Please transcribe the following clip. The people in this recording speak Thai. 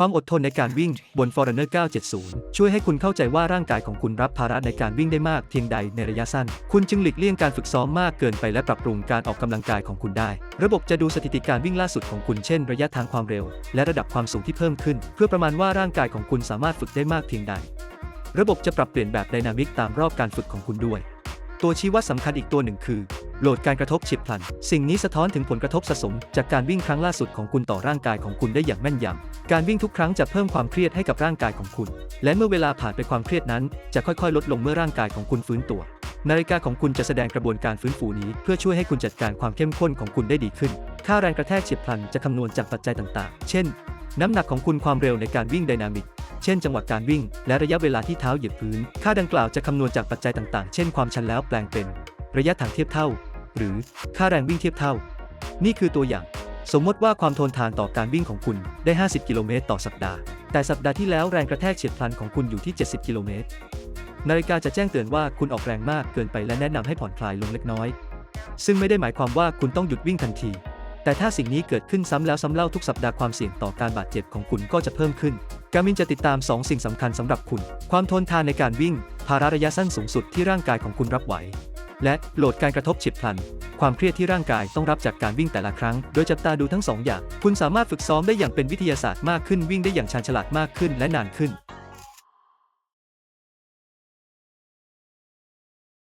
ความอดทนในการวิ่งบน Forerunner 970 ช่วยให้คุณเข้าใจว่าร่างกายของคุณรับภาระในการวิ่งได้มากเพียงใดในระยะสั้น คุณจึงหลีกเลี่ยงการฝึกซ้อมมากเกินไปและปรับปรุงการออกกำลังกายของคุณได้ ระบบจะดูสถิติการวิ่งล่าสุดของคุณเช่น ระยะทางความเร็ว และระดับความสูงที่เพิ่มขึ้น เพื่อประมาณว่าร่างกายของคุณสามารถฝึกได้มากเพียงใด ระบบจะปรับเปลี่ยนแบบไดนามิกตามรอบการฝึกของคุณด้วย ตัวชี้วัดสำคัญอีกตัวหนึ่งคือ โหลดการกระทบเฉียบพลัน สิ่งนี้สะท้อนถึงผลกระทบสะสม จากการวิ่งครั้งล่าสุดของคุณต่อร่างกายของคุณได้อย่างแม่นยำ การวิ่งทุกครั้งจะเพิ่มความเครียดให้กับร่างกายของคุณ และเมื่อเวลาผ่านไปความเครียดนั้น จะค่อยๆ ลดลงเมื่อร่างกายของคุณฟื้นตัว นาฬิกาของคุณจะแสดงกระบวนการฟื้นฟูนี้ เพื่อช่วยให้คุณจัดการความเข้มข้นของคุณได้ดีขึ้น ค่าแรงกระแทกเฉียบพลันจะคำนวณจากปัจจัยต่างๆ เช่น น้ำหนักของคุณความเร็วในการวิ่งไดนามิกเช่นจังหวะการวิ่ง และระยะเวลาที่เท้าเหยียบพื้น ค่าดังกล่าวจะคำนวณจากปัจจัยต่างๆ เช่นความชันแล้วแปลงเป็น ระยะทางเทียบเท่า หรือค่าแรงวิ่งเทียบเท่า นี่คือตัวอย่าง สมมติว่าความทนทานต่อการวิ่งของคุณได้ 50 กิโลเมตรต่อสัปดาห์ แต่สัปดาห์ที่แล้วแรงกระแทกเฉียบพลันของคุณอยู่ที่ 70 กิโลเมตร นาฬิกาจะแจ้งเตือนว่าคุณออกแรงมากเกินไปและแนะนำให้ผ่อนคลายลงเล็กน้อย ซึ่งไม่ได้หมายความว่าคุณต้องหยุดวิ่งทันที แต่ถ้าสิ่งนี้เกิดขึ้นซ้ำแล้วซ้ำเล่าทุกสัปดาห์ความเสี่ยงต่อการบาดเจ็บของคุณก็จะเพิ่มขึ้นการมินจะติดตาม 2 สิ่งสำคัญสำหรับคุณ ความทนทานในการวิ่ง ภาระระยะสั้นสูงสุดที่ร่างกายของคุณรับไหว และโหลดการกระทบฉียบพลัน ความเครียดที่ร่างกายต้องรับจากการวิ่งแต่ละครั้ง โดยจับตาดูทั้งสองอย่าง คุณสามารถฝึกซ้อมได้อย่างเป็นวิทยาศาสตร์มากขึ้นวิ่งได้อย่างชาญฉลาดมากขึ้นและนานขึ้น